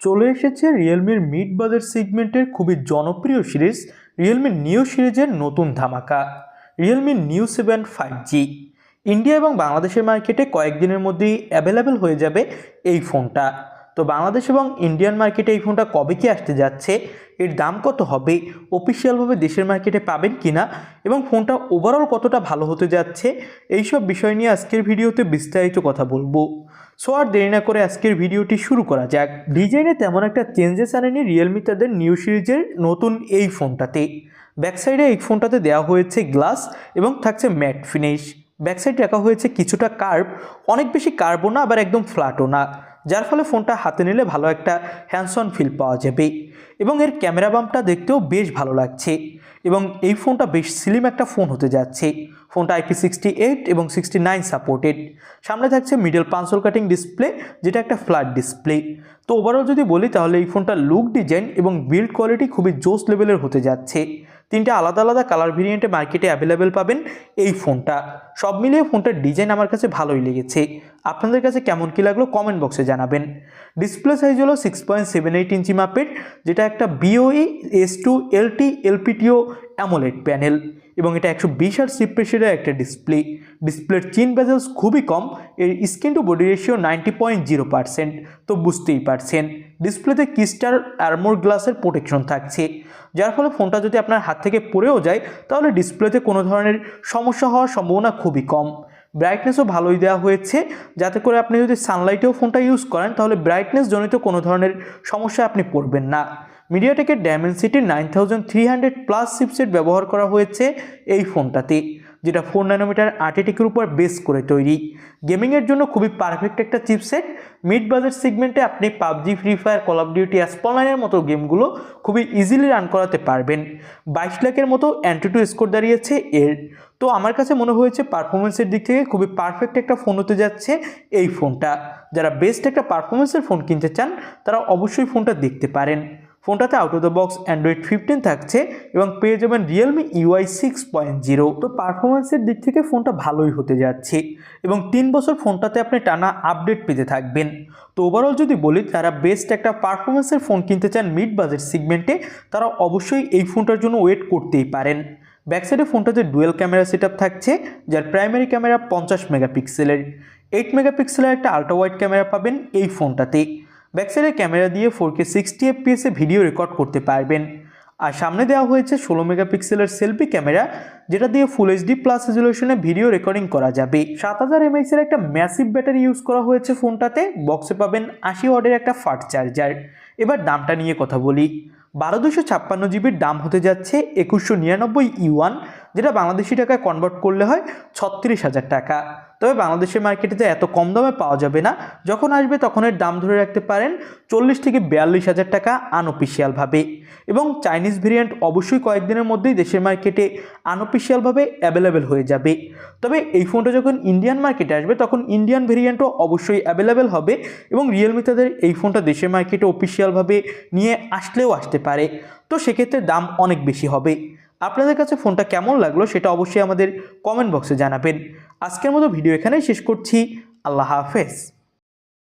চলে এসেছে রিয়েলমির mid budget সেগমেন্টের খুবই জনপ্রিয় সিরিজ রিয়েলমি নিউ সিরিজের নতুন ধামাকা। Realme new seven five G India এবং বাংলাদেশের মার্কেটে কয়েকদিনের মধ্যেই অ্যাভেলেবেল হয়ে যাবে এই ফোনটা। তো বাংলাদেশ এবং ইন্ডিয়ান মার্কেটে এই ফোনটা কবে কি আসতে যাচ্ছে, এর দাম কত হবে অফিসিয়ালভাবে দেশের মার্কেটে পাবেন কিনা এবং ফোনটা ওভারঅল কতটা ভালো হতে যাচ্ছে, এইসব বিষয় নিয়ে আজকের ভিডিওতে বিস্তারিত কথা বলব। সো আর দেরি না করে আজকের ভিডিওটি শুরু করা যাক। ডিজাইনে তেমন একটা চেঞ্জেস আনেনি রিয়েলমি তাদের নিউ সিরিজের নতুন এই ফোনটাতে ব্যাক সাইডে এই ফোনটাতে দেওয়া হয়েছে গ্লাস এবং থাকছে ম্যাট ফিনিশ ব্যাক সাইড রাখা হয়েছে কিছুটা কার্ভ অনেক বেশি কার্বও না, আবার একদম ফ্ল্যাটও না। যার ফলে ফোনটা হাতে নিলে ভালো একটা হ্যান্ডসন ফিল পাওয়া যাবে। এবং এর ক্যামেরা বাম্পটা দেখতেও বেশ ভালো লাগছে। এবং এই ফোনটা বেশ স্লিম একটা ফোন হতে যাচ্ছে। ফোনটা আইপি সিক্সটি এইট এবং সিক্সটি নাইন সাপোর্টেড সামনে থাকছে মিডল পাঁচল কাটিং ডিসপ্লে যেটা একটা ফ্ল্যাট ডিসপ্লে তো ওভারঅল যদি বলি, তাহলে এই ফোনটার লুক ডিজাইন এবং বিল্ড কোয়ালিটি খুবই জোস লেভেলের হতে যাচ্ছে। তিনটে আলাদা আলাদা কালার ভেরিয়েন্টে মার্কেটে অ্যাভেলেবেল পাবেন এই ফোনটা। সব মিলিয়ে ফোনটার ডিজাইন আমার কাছে ভালোই লেগেছে। আপনাদের কাছে কেমন কী লাগল কমেন্ট বক্সে জানাবেন। ডিসপ্লে সাইজ হলো six point seven eight inch মাপের, যেটা একটা BOE S two LT LPTO AMOLED panel এবং এটা একশো বিশ আর সিপ্রেশনের একটা ডিসপ্লে ডিসপ্লের চিন বেজেলস খুবই কম, এর screen to body ratio ninety point zero percent তো বুঝতেই পারছেন। ডিসপ্লেতে কিস্টার আর্মোর গ্লাসের প্রোটেকশন থাকছে। যার ফলে ফোনটা যদি আপনার হাত থেকে পড়েও যায়, তাহলে ডিসপ্লেতে কোনো ধরনের সমস্যা হওয়ার সম্ভাবনা খুবই কম। ব্রাইটনেসও ভালোই দেওয়া হয়েছে, যাতে করে আপনি যদি সানলাইটেও ফোনটা ইউজ করেন, তাহলে ব্রাইটনেস জনিত কোনো ধরনের সমস্যা আপনি পড়বেন না। মিডিয়াটেকের Dimensity nine thousand three hundred plus chipset ব্যবহার করা হয়েছে এই ফোনটাতে। যেটা ফোর ন্যানোমিটার আর্টিটিকের উপর বেস করে তৈরি। গেমিংয়ের জন্য খুবই পারফেক্ট একটা চিপসেট মিড বাজেট সেগমেন্টে আপনি PUBG Free Fire Call of Duty অ্যাসপলাইনের মতো গেমগুলো খুবই ইজিলি রান করাতে পারবেন। বাইশ লাখের মতো অ্যান্টি টু স্কোর দাঁড়িয়েছে এর। তো আমার কাছে মনে হয়েছে পারফরমেন্সের দিক থেকে খুবই পারফেক্ট একটা ফোন হতে যাচ্ছে এই ফোনটা যারা বেস্ট একটা পারফরমেন্সের ফোন কিনতে চান, তারা অবশ্যই ফোনটা দেখতে পারেন। ফোনটাতে out of the box Android fifteen থাকছে এবং পেয়ে যাবেন Realme UI six point zero তো পারফরমেন্সের দিক থেকে ফোনটা ভালোই হতে যাচ্ছে এবং তিন বছর ফোনটাতে আপনি টানা আপডেট পেতে থাকবেন। তো ওভারঅল যদি বলি, তারা বেস্ট একটা পারফরমেন্সের ফোন কিনতে চান মিড বাজেট সিগমেন্টে তারা অবশ্যই এই ফোনটার জন্য ওয়েট করতেই পারেন। ব্যাক সাইডে ফোনটাতে ডুয়েল ক্যামেরা সেট থাকছে, যার প্রাইমারি ক্যামেরা পঞ্চাশ মেগাপিক্সেলের এইট মেগাপিক্সেলের একটা আল্ট্রা ওয়াইড ক্যামেরা পাবেন এই ফোনটাতে। ব্যাকসাইডের ক্যামেরা দিয়ে ফোর কে সিক্সটি এফপিএসে ভিডিও রেকর্ড করতে পারবেন। আর সামনে দেওয়া হয়েছে ষোলো মেগাপিক্সেলের সেলফি ক্যামেরা, যেটা দিয়ে ফুল এইচডি প্লাস রেজলিউশনে ভিডিও রেকর্ডিং করা যাবে। সাত হাজার এমএইচের একটা ম্যাসিভ ব্যাটারি ইউজ করা হয়েছে ফোনটাতে। বক্সে পাবেন আশি ওয়ার্ডের একটা ফাট চার্জার এবার দামটা নিয়ে কথা বলি। বারো দুশো ছাপ্পান্ন জিবির দাম হতে যাচ্ছে একুশশো নিরানব্বই ইউয়ান যেটা বাংলাদেশি টাকায় কনভার্ট করলে হয় ছত্রিশ হাজার টাকা। তবে বাংলাদেশের মার্কেটে এত কম দামে পাওয়া যাবে না, যখন আসবে তখন এর দাম ধরে রাখতে পারেন চল্লিশ থেকে বিয়াল্লিশ হাজার টাকা আনঅফিসিয়ালভাবে এবং চাইনিজ ভেরিয়েন্ট অবশ্যই কয়েকদিনের মধ্যেই দেশের মার্কেটে আনঅফিসিয়ালভাবে অ্যাভেলেবেল হয়ে যাবে। তবে এই ফোনটা যখন ইন্ডিয়ান মার্কেটে আসবে, তখন ইন্ডিয়ান ভেরিয়েন্টও অবশ্যই অ্যাভেলেবেল হবে এবং রিয়েলমি তাদের এই ফোনটা দেশের মার্কেটে অফিসিয়ালভাবে নিয়ে আসলেও আসতে পারে। তো সেক্ষেত্রে দাম অনেক বেশি হবে। আপনাদের কাছে ফোনটা কেমন লাগল সেটা অবশ্যই আমাদের কমেন্ট বক্সে জানাবেন। আজকের মতো ভিডিও এখানেই শেষ করছি। আল্লাহ হাফেজ।